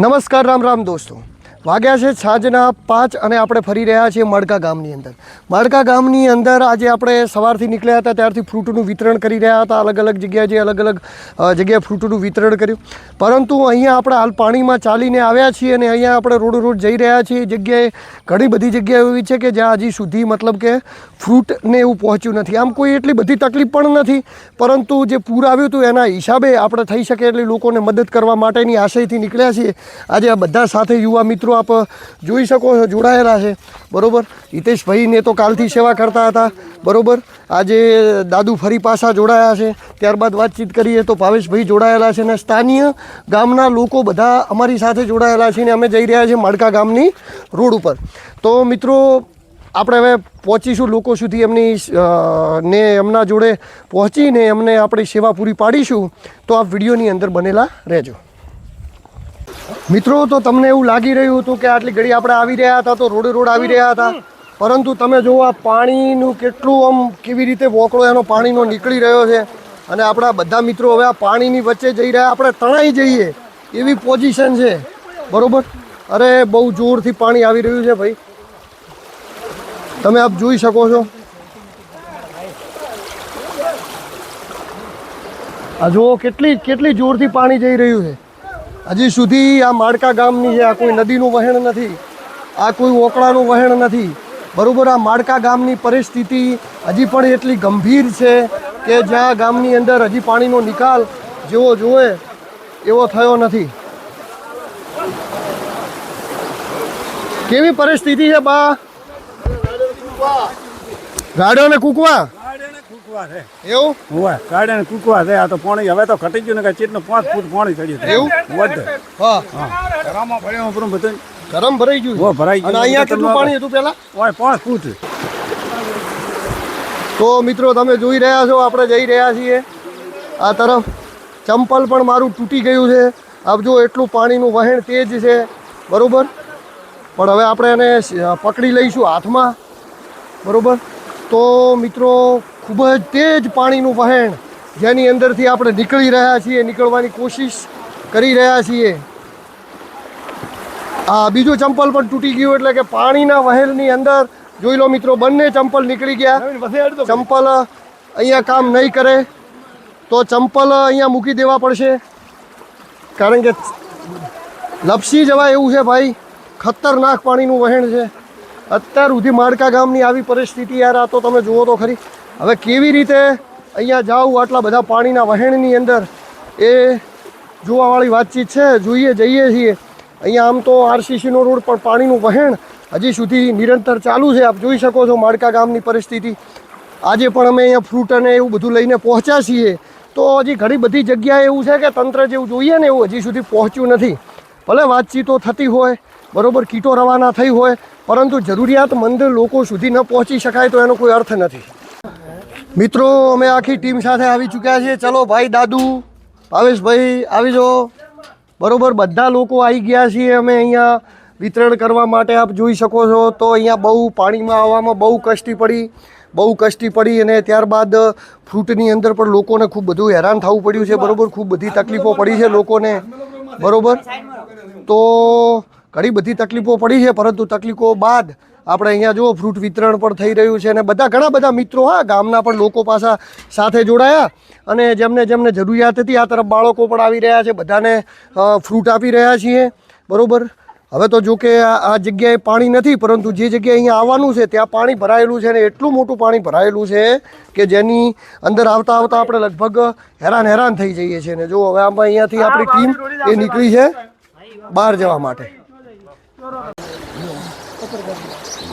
નમસ્કાર રામ રામ દોસ્તો. વાગ્યા છે સાંજના પાંચ અને આપણે ફરી રહ્યા છીએ મડકા ગામની અંદર. મડકા ગામની અંદર આજે આપણે સવારથી નીકળ્યા હતા, ત્યારથી ફ્રૂટનું વિતરણ કરી રહ્યા હતા, અલગ અલગ જગ્યાએ જે અલગ અલગ જગ્યાએ ફ્રૂટનું વિતરણ કર્યું. પરંતુ અહીંયા આપણે હાલ પાણીમાં ચાલીને આવ્યા છીએ અને અહીંયા આપણે રોડ રોડ જઈ રહ્યા છીએ. જગ્યાએ ઘણી બધી જગ્યાઓ એવી છે કે જ્યાં હજી સુધી મતલબ કે ફ્રૂટને એવું પહોંચ્યું નથી. આમ કોઈ એટલી બધી તકલીફ પણ નથી, પરંતુ જે પૂર આવ્યું હતું એના હિસાબે આપણે થઈ શકે એટલી લોકોને મદદ કરવા માટેની આશયથી નીકળ્યા છીએ. આજે આ બધા સાથે યુવા મિત્રો આપ જોઈ શકો છો, જોડાયેલા છે. બરોબર? હિતેશભાઈને તો કાલથી સેવા કરતા હતા. બરાબર? આજે દાદુ ફરી પાછા જોડાયા છે. ત્યારબાદ વાતચીત કરીએ તો ભાવેશભાઈ જોડાયેલા છે અને સ્થાનીય ગામના લોકો બધા અમારી સાથે જોડાયેલા છે ને અમે જઈ રહ્યા છીએ માડકા ગામની રોડ ઉપર. તો મિત્રો, આપણે હવે પહોંચીશું લોકો સુધી એમની ને એમના જોડે પહોંચીને એમને આપણી સેવા પૂરી પાડીશું. તો આ વિડીયોની અંદર બનેલા રહેજો. મિત્રો, તો તમને એવું લાગી રહ્યું હતું કે આટલી ઘડી આપણે આવી રહ્યા હતા, તો રોડે રોડ આવી રહ્યા હતા. પરંતુ તમે જુઓ આ પાણીનું કેટલું આમ કેવી રીતે વોકળો એનો પાણીનો નીકળી રહ્યો છે. અને આપણા બધા મિત્રો હવે આ પાણીની વચ્ચે જઈ રહ્યા, આપણે તણાઈ જઈએ એવી પોઝિશન છે. બરોબર? અરે, બહુ જોરથી પાણી આવી રહ્યું છે ભાઈ. તમે આપ જોઈ શકો છો. આ જુઓ કેટલી કેટલી જોરથી પાણી જઈ રહ્યું છે. હજી સુધી આ માડકા ગામની છે આ કોઈ નદીનું વહેણ નથી, આ કોઈ ઓકળાનું વહેણ નથી, બરોબર આ માડકા ગામની પરિસ્થિતિ હજી પણ એટલી ગંભીર છે કે જ્યાં ગામની અંદર હજી પાણીનો નિકાલ જેવો જોવે એવો થયો નથી. કેવી પરિસ્થિતિ છે બા? ગાડો ને કૂકવા? કૂકવા છે. એવું? હોવે ગાડીને કૂકવા છે. આ તો પાણી હવે તો ઘટી ગયું ને કે ચીટનું પાંચ ફૂટ પાણી ચડ્યું એવું? વધે હા. હા. રામા ઉપર બધું ગરમ ભરાઈ ગયું હો, ભરાઈ ગયું. અહીંયા કેટલું પાણી હતું પહેલા? ઓય પાંચ ફૂટ. તો મિત્રો તમે જોઈ રહ્યા છો આપણે જઈ રહ્યા છીએ. આ તરફ ચંપલ પણ મારું તૂટી ગયું છે. આપ જો એટલું પાણીનું વહેણ તેજ છે. બરોબર? પણ હવે આપણે એને પકડી લઈશું હાથમાં. બરોબર? તો મિત્રો ખૂબ જ તેજ પાણીનું વહેણ જેની અંદરથી આપણે નીકળી રહ્યા છીએ નીકળવાની કોશિશ કરી રહ્યા છીએ. આ બીજું ચંપલ પણ તૂટી ગયું એટલે કે પાણીના વહેણની અંદર જોઈ લો મિત્રો બંને ચંપલ નીકળી ગયા. ચંપલ અહીંયા કામ નહીં કરે તો ચંપલ અહીંયા મૂકી દેવા પડશે. કારણ કે લપસી જવાય એવું છે ભાઈ. ખતરનાક પાણીનું વહેણ છે. અત્યાર સુધી માડકા ગામની આવી પરિસ્થિતિ યાર, આ તો તમે જુઓ તો ખરી. હવે કેવી રીતે અહીંયા જાવું આટલા બધા પાણીના વહેણની અંદર, એ જોવાવાળી વાતચીત છે, જોઈએ, જઈએ છીએ. અહીંયા આમ તો આરસીસીનો રોડ પણ પાણીનું વહેણ હજી સુધી નિરંતર ચાલુ છે. આપ જોઈ શકો છો માડકા ગામની પરિસ્થિતિ. આજે પણ અમે અહીંયા ફ્રૂટ અને એવું બધું લઈને પહોંચ્યા છીએ. તો હજી ઘણી બધી જગ્યાએ એવું છે કે તંત્ર જેવું જોઈએ ને એવું હજી સુધી પહોંચ્યું નથી. ભલે વાતચીતો થતી હોય, બરોબર, કીટો રવાના થઈ હોય પરંતુ જરૂરિયાતમંદ લોકો સુધી ન પહોંચી શકાય તો એનો કોઈ અર્થ નથી. મિત્રો, અમે આખી ટીમ સાથે આવી ચૂક્યા છીએ. ચલો ભાઈ, દાદુ, ભાવેશભાઈ, આવી જાઓ. બરાબર, બધા લોકો આવી ગયા છીએ અમે અહીંયા વિતરણ કરવા માટે. આપ જોઈ શકો છો તો અહીંયા બહુ પાણીમાં આવવામાં બહુ કષ્ટી પડી. બહુ કષ્ટી પડી અને ત્યારબાદ ફ્રૂટની અંદર પણ લોકોને ખૂબ બધું હેરાન થવું પડ્યું છે. બરાબર, ખૂબ બધી તકલીફો પડી છે લોકોને. બરોબર? તો ઘણી બધી તકલીફો પડી છે પરંતુ તકલીફો બાદ આપણે અહીંયા જુઓ ફ્રૂટ વિતરણ પણ થઈ રહ્યું છે અને બધા ઘણા બધા મિત્રો હા ગામના પણ લોકો પાછા સાથે જોડાયા અને જેમને જેમને જરૂરિયાત હતી આ તરફ બાળકો પણ આવી રહ્યા છે બધાને ફ્રૂટ આપી રહ્યા છીએ. બરાબર? હવે તો જો કે આ આ જગ્યાએ પાણી નથી પરંતુ જે જગ્યાએ અહીંયા આવવાનું છે ત્યાં પાણી ભરાયેલું છે અને એટલું મોટું પાણી ભરાયેલું છે કે જેની અંદર આવતા આવતા આપણે લગભગ હેરાન હેરાન થઈ જઈએ છીએ. ને જો હવે આમાં અહીંયાથી આપણી ટીમ એ નીકળી છે. બહાર જવા માટે.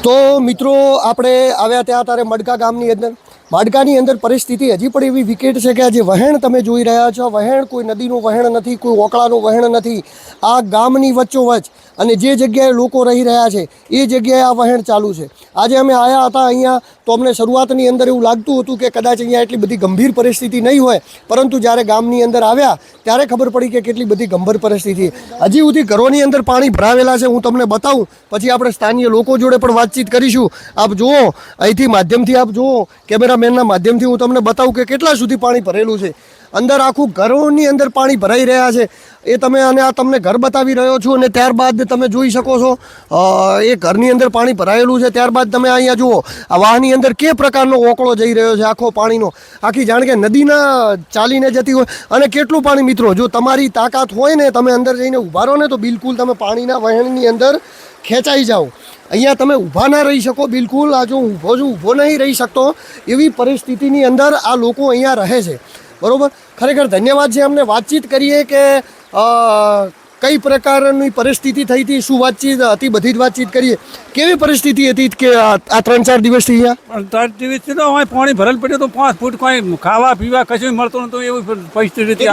તો મિત્રો, આપણે આવ્યા ત્યાં તારે મડકા ગામની અંદર. માડકાની અંદર પરિસ્થિતિ હજી પણ એવી વિકેટ છે કે આજે વહેણ તમે જોઈ રહ્યા છો. વહેણ કોઈ નદીનું વહેણ નથી, કોઈ ઓકળાનું વહેણ નથી. આ ગામની વચ્ચોવચ અને જે જગ્યાએ લોકો રહી રહ્યા છે, એ જગ્યાએ આ વહેણ ચાલુ છે. આજે અમે આવ્યા હતા અહીંયા, તો અમને શરૂઆતની અંદર એવું લાગતું હતું કે કદાચ અહીંયા એટલી બધી ગંભીર પરિસ્થિતિ નહીં હોય, પરંતુ જ્યારે ગામની અંદર આવ્યા, ત્યારે ખબર પડી કે કેટલી બધી ગંભીર પરિસ્થિતિ. હજી સુધી ઘરોની અંદર પાણી ભરાવેલા છે, હું તમને બતાવું. પછી આપણે સ્થાનીય લોકો જોડે પણ વાતચીત કરીશું. આપ જુઓ, અહીંથી માધ્યમથી આપ જુઓ, કેમેરામેનના માધ્યમથી હું તમને બતાવું કે કેટલા સુધી પાણી ભરેલું છે. અંદર આખું ઘરોની અંદર પાણી ભરાઈ રહ્યા છે. એ તમે અને આ તમને ઘર બતાવી રહ્યો છું અને ત્યારબાદ તમે જોઈ શકો છો એ ઘરની અંદર પાણી ભરાયેલું છે. ત્યારબાદ તમે અહીંયા જુઓ, આ વાહની અંદર કે પ્રકારનો ઓકળો જઈ રહ્યો છે આખો પાણીનો. આખી જાણ કે નદીના ચાલીને જતી હોય અને કેટલું પાણી મિત્રો, જો તમારી તાકાત હોય ને તમે અંદર જઈને ઊભા રહો ને તો બિલકુલ તમે પાણીના વહેણની અંદર ખેંચાઈ જાઓ. અહીંયા તમે ઊભા ના રહી શકો બિલકુલ, આ જો ઊભો છું, ઊભો નહીં રહી શકતો એવી પરિસ્થિતિની અંદર આ લોકો અહીંયા રહે છે. બરોબર? ખરેખર ધન્યવાદ છે અમને વાતચીત કરીએ કે કઈ પ્રકારની પરિસ્થિતિ થઈ હતી? શું વાતચીત હતી? બધી જ વાતચીત કરીએ. કેવી પરિસ્થિતિ હતી કે આ ત્રણ ચાર દિવસથી અહીંયા? ત્રણ દિવસથી તો અહીં પાણી ભરેલ પડ્યું તો પાંચ ફૂટ કોઈ ખાવા પીવા કશું મળતું નતું એવી પરિસ્થિતિ હતી?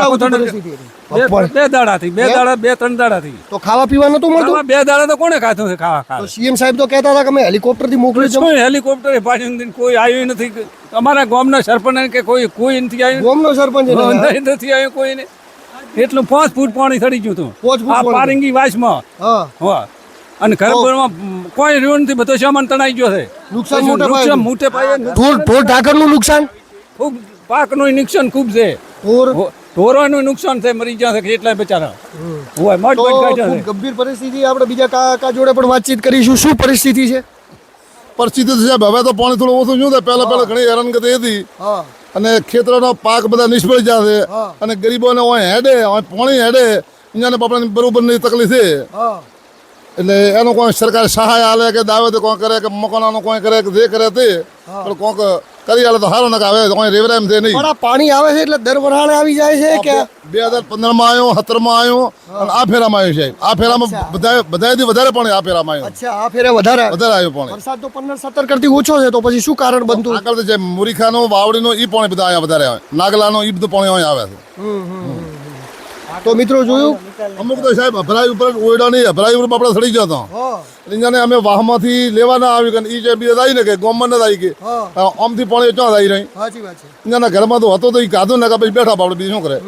બે દાડાથી બે? દાડા બે ત્રણ દાડાથી તો ખાવા પીવા નતું મળતું? બે દાડા તો કોને ખાતું છે ખાવા ખાવા? સીએમ સાહેબ તો કહેતા હતા કે અમે હેલિકોપ્ટરથી મોકલી છે હેલિકોપ્ટર પાછી કોઈ આવ્યું નથી. અમારા ગામના સરપંચ કે કોઈ કોઈ નથી આવ્યું. ગામનો સરપંચ નથી આવ્યું કોઈને એટલું પાંચ ફૂટ પાણી સડી ગયું હતું. આ પારંગી વાસમાં. હા. અને ઘરમાં કોઈ રહ્યું નથી બધો સામાન તણાઈ ગયો છે. નુકસાન મોટા પાયે નુકસાન. મોટે પાયે ઢોર ઢોર ઢાકરનું નુકસાન? ખૂબ પાકનું નુકસાન ખૂબ છે. ઢોર ઢોરોનું નુકસાન છે મરી ગયા છે કેટલા બચારા. હોય મઠ મઠ છે. ગંભીર પરિસ્થિતિ. આપણે બીજા કાકા જોડે પણ વાતચીત કરીશું. શું પરિસ્થિતિ છે? પરિસ્થિતિ છે હવે તો પાણી થોડું ઓછું શું થાય પહેલા પહેલા ઘણી હેરાનગતિ હતી. હા. અને ખેતરોનો પાક બધા નિષ્ફળ જશે. અને ગરીબોને ઓય હેડે ઓય પાણી હેડે અહીંયાને બાપડાની બરોબરની તકલીફ છે. એટલે એનો કોઈ સરકાર સહાય આલે કે દાવે કોઈ કરે કે મકાનાનો કોઈ કરે કે જે કરે તે. પણ કોઈક કરી આલે તો સારું ને આવે કોઈ રેવરામ છે નહીં. પણ આ પાણી આવે છે એટલે દર વરાળે આવી જાય છે કે બે હજાર પંદરમાં આવ્યો સત્તરમાં આવ્યો અને આ ફેરામાં આવ્યો છે. આ ફેરામાં બધા બધાથી વધારે પાણી આ ફેરામાં આવ્યો અચ્છા આ ફેરે વધારે વધારે આવ્યો પાણી. વરસાદ તો પંદર સત્તર કરતી ઓછો છે તો પછી શું કારણ બનતું? આગળ તો જે મુરીખાનું વાવડીનો ઈ પાણી બધા અહીંયા વધારે આવે. નાગલાનો ઈ બધું પાણી અહીંયા આવે છે. તો મિત્રો જોયું? અમુક તો સાહેબ અભરાઈ ઉપર ઓયડા નહીં અભરાઈ ઉપર આપણે સડી ગયો હતો અહીંયાને અમે વાહમાંથી લેવા ના આવી કે ઈ જે બી આવી ને કે ગોમમાં ન આવી કે. હા. આમથી પાણી ચોં આવી રહી? અહીંયાના ઘરમાં તો હતો તો એ કાધો ના પછી બેઠા આપણે બીજું શું કરે?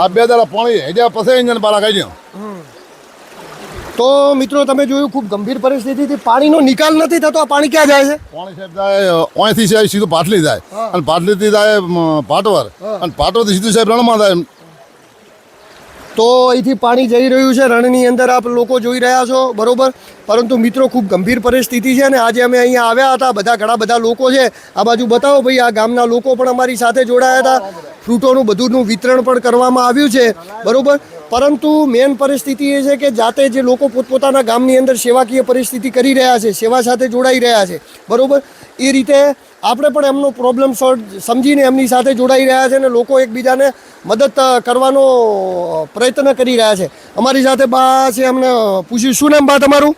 આ બે દાડા પાણી હેડ્યા પછી અહીંયા બારા કાઢ્યા તો મિત્રો તમે જોયું ખૂબ ગંભીર પરિસ્થિતિથી પાણીનો નિકાલ નથી થતો. આ પાણી ક્યાં જાય છે? પાણી સાહેબ જાય અહીંથી સાહેબ સીધું પાટલી જાય. અને પાટલીથી જાય પાટવર. અને પાટવરથી સીધું સાહેબ રણમાં જાય તો અહીંથી પાણી જઈ રહ્યું છે. રણની અંદર આપ લોકો જોઈ રહ્યા છો. બરોબર? પરંતુ મિત્રો, ખૂબ ગંભીર પરિસ્થિતિ છે ને આજે અમે અહીંયા આવ્યા હતા. બધા ઘણા બધા લોકો છે. આ બાજુ બતાવો ભાઈ, આ ગામના લોકો પણ અમારી સાથે જોડાયા હતા. ફ્રૂટોનું બધુંનું વિતરણ પણ કરવામાં આવ્યું છે. બરાબર? પરંતુ મેન પરિસ્થિતિ એ છે કે જાતે જે લોકો પોતપોતાના ગામની અંદર સેવાકીય પરિસ્થિતિ કરી રહ્યા છે, સેવા સાથે જોડાઈ રહ્યા છે. બરાબર? એ રીતે આપણે પણ એમનો પ્રોબ્લેમ સોલ્વ સમજીને એમની સાથે જોડાઈ રહ્યા છે અને લોકો એકબીજાને મદદ કરવાનો પ્રયત્ન કરી રહ્યા છે. અમારી સાથે બા છે અમને પૂછ્યું. શું નામ બા તમારું?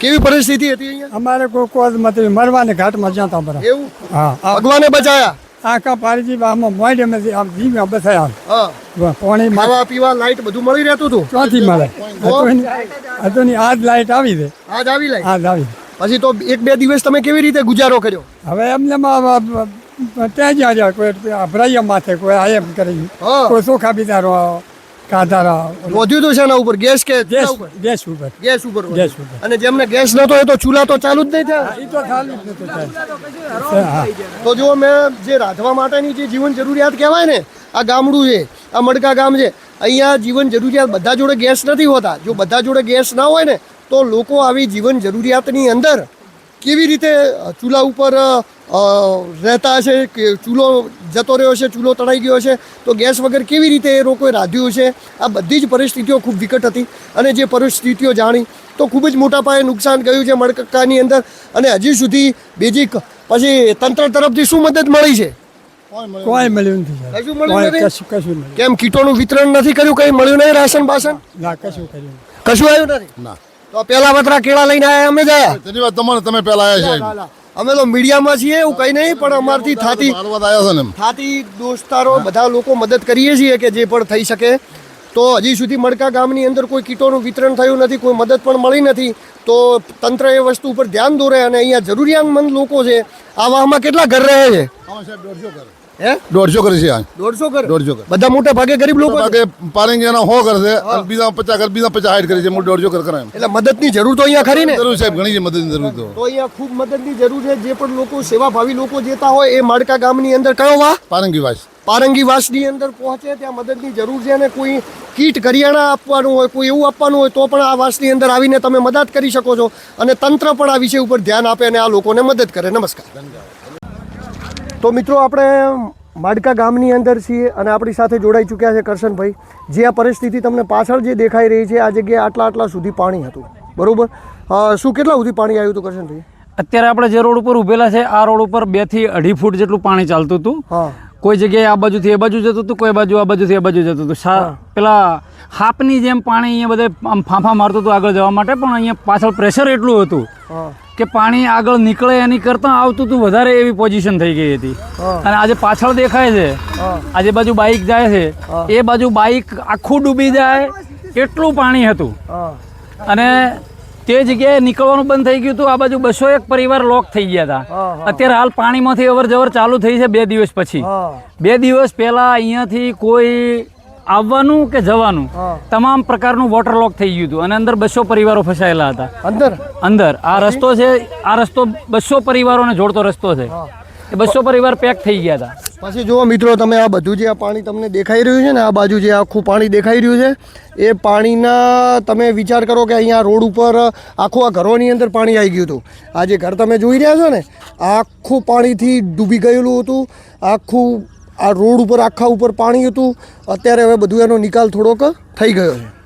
કેવી પરિસ્થિતિ હતી અહીંયા? અમારે કોઈ કોઈ મત મરવાને ઘાટમાં જ્યાં તા બરા એવું? હા ભગવાને બચાયા? આખા પારજી બામાં મોઢે મેં આમ જીવ્યા બસાયા. હા. પાણી ખાવા પીવા લાઈટ બધું મળી રહેતું હતું? ક્યાંથી મળે. હતું ની આજ લાઈટ આવી દે આજ આવી લાઈટ? આજ આવી. પછી તો એક બે દિવસ તમે કેવી રીતે ગુજારો કર્યો? હવે એમને ત્યાં જ્યાં જાય કોઈ અભરાયા માથે કોઈ આયમ કરી. હા. કોઈ ચોખા બિચારો કાધારા વધ્યું છે શેના ઉપર? ગેસ કે ગેસ? ગેસ ઉપર. ગેસ ઉપર. ગેસ ઉપર. અને જેમને ગેસ નતો એ તો ચૂલા તો ચાલુ જ નહીં થાય? એ તો ચાલુ જ નતો થાય. હા. તો જો મેં જે રાંધવા માટેની જે જીવન જરૂરિયાત કહેવાય ને આ ગામડું છે આ મડકા ગામ છે અહીંયા જીવન જરૂરિયાત બધા જોડે ગેસ નથી હોતા. જો બધા જોડે ગેસ ના હોય ને તો લોકો આવી જીવન જરૂરિયાતની અંદર કેવી રીતે ચૂલા ઉપર રહેતા હશે કે ચૂલો જતો રહ્યો છે ચૂલો તણાઈ ગયો છે તો ગેસ વગર કેવી રીતે એ લોકોએ રાંધ્યું છે? આ બધી જ પરિસ્થિતિઓ ખૂબ વિકટ હતી અને જે પરિસ્થિતિઓ જાણી તો ખૂબ જ મોટા પાયે નુકસાન ગયું છે મડકક્કાની અંદર અને હજી સુધી બેઝિક પછી તંત્ર તરફથી શું મદદ મળી છે? કોઈ મળ્યું નથી. કેમ કીટોનું વિતરણ નથી કર્યું? કંઈ મળ્યું નહીં રાશન બાસન? ના કશું કર્યું કશું આવ્યું નથી? ના. તો પેલા વતરા કેળા લઈને આવ્યા અમે જાય તેની વાત તમારે તમે પેલા આયા છે અમે તો મીડિયામાં છીએ એવું કંઈ નહીં પણ અમારથી થાતી થાતી દોસ્તારો બધા લોકો મદદ કરીએ છીએ કે જે પણ થઈ શકે. તો હજી સુધી મડકા ગામની અંદર કોઈ કીટોનું વિતરણ થયું નથી કોઈ મદદ પણ મળી નથી તો તંત્ર એ વસ્તુ ઉપર ધ્યાન દોરે અને અહીંયા જરૂરિયાતમંદ લોકો છે આવામાં કેટલા ઘર રહે છે? હા? દોઢસો કરે હે દોઢસો કરે? છે દોઢસો બધા મોટા ભાગે ગરીબ લોકો પાણી એના હો કરે છે બીજા પચાસ કરે બીજા પચાસ હાઈટ કરે છે દોઢસો કરે કરે એટલે મદદની જરૂર તો અહીંયા ખરી ને? જરૂર સાહેબ ઘણી છે મદદની જરૂર તો. તો અહીંયા ખૂબ મદદની જરૂર છે. જે પણ લોકો સેવાભાવી લોકો જેતા હોય એ માડકા ગામની અંદર કયો વા? પારંગી વાસ. પારંગી વાસની અંદર પહોંચે ત્યાં મદદની જરૂર છે અને કોઈ કીટ કરિયાણા આપવાનું હોય કોઈ એવું આપવાનું હોય તો પણ આ વાસની અંદર આવીને તમે મદદ કરી શકો છો અને તંત્ર પણ આ વિષય ઉપર ધ્યાન આપે અને આ લોકોને મદદ કરે. નમસ્કાર. તો મિત્રો આપણે માડકા ગામની અંદર છીએ અને આપણી સાથે જોડાઈ ચૂક્યા છે કરશનભાઈ. જે આ પરિસ્થિતિ તમને પાછળ જે દેખાઈ રહી છે આ જગ્યાએ આટલા આટલા સુધી પાણી હતું. બરોબર? શું કેટલા સુધી પાણી આવ્યું હતું કરશનભાઈ? અત્યારે આપણે જે રોડ ઉપર ઊભેલા છે આ રોડ ઉપર બેથી અઢી ફૂટ જેટલું પાણી ચાલતું હતું. હા. કોઈ જગ્યાએ આ બાજુથી એ બાજુ જતું હતું કોઈ બાજુ આ બાજુથી એ બાજુ જતું હતું પેલા હાપની જેમ પાણી અહીંયા બધે આમ ફાંફા મારતું હતું આગળ જવા માટે પણ અહીંયા પાછળ પ્રેશર એટલું હતું કે પાણી આગળ નીકળે એની કરતાં આવતું હતું વધારે એવી પોઝિશન થઈ ગઈ હતી. અને આજે પાછળ દેખાય છે. આજે બાજુ બાઇક જાય છે. એ બાજુ બાઇક આખું ડૂબી જાય એટલું પાણી હતું. અને તે જગ્યાએ નીકળવાનું બંધ થઈ ગયું હતું આ બાજુ બસો એક પરિવાર લોક થઈ ગયા હતા. અત્યારે હાલ પાણીમાંથી અવર જવર ચાલુ થઈ છે બે દિવસ પછી. બે દિવસ પહેલા અહીંયાથી કોઈ આવવાનું કે જવાનું તમામ પ્રકારનું વોટર લોક થઈ ગયું હતું અને અંદર બસો પરિવારો ફસાયેલા હતા. અંદર? અંદર. આ રસ્તો છે આ રસ્તો બસો પરિવારોને જોડતો રસ્તો છે. એ બસો પરિવાર પેક થઈ ગયા હતા. પછી જુઓ મિત્રો, તમે આ બધું જે આ પાણી તમને દેખાઈ રહ્યું છે ને, આ બાજુ જે આખું પાણી દેખાઈ રહ્યું છે, એ પાણીના તમે વિચાર કરો કે અહીંયા રોડ ઉપર આખું આ ઘરોની અંદર પાણી આવી ગયું હતું. આ જે ઘર તમે જોઈ રહ્યા છો ને, આખું પાણીથી ડૂબી ગયેલું હતું. આખું આ રોડ ઉપર, આખા ઉપર પાણી હતું. અત્યારે હવે બધું એનો નિકાલ થોડોક થઈ ગયો છે.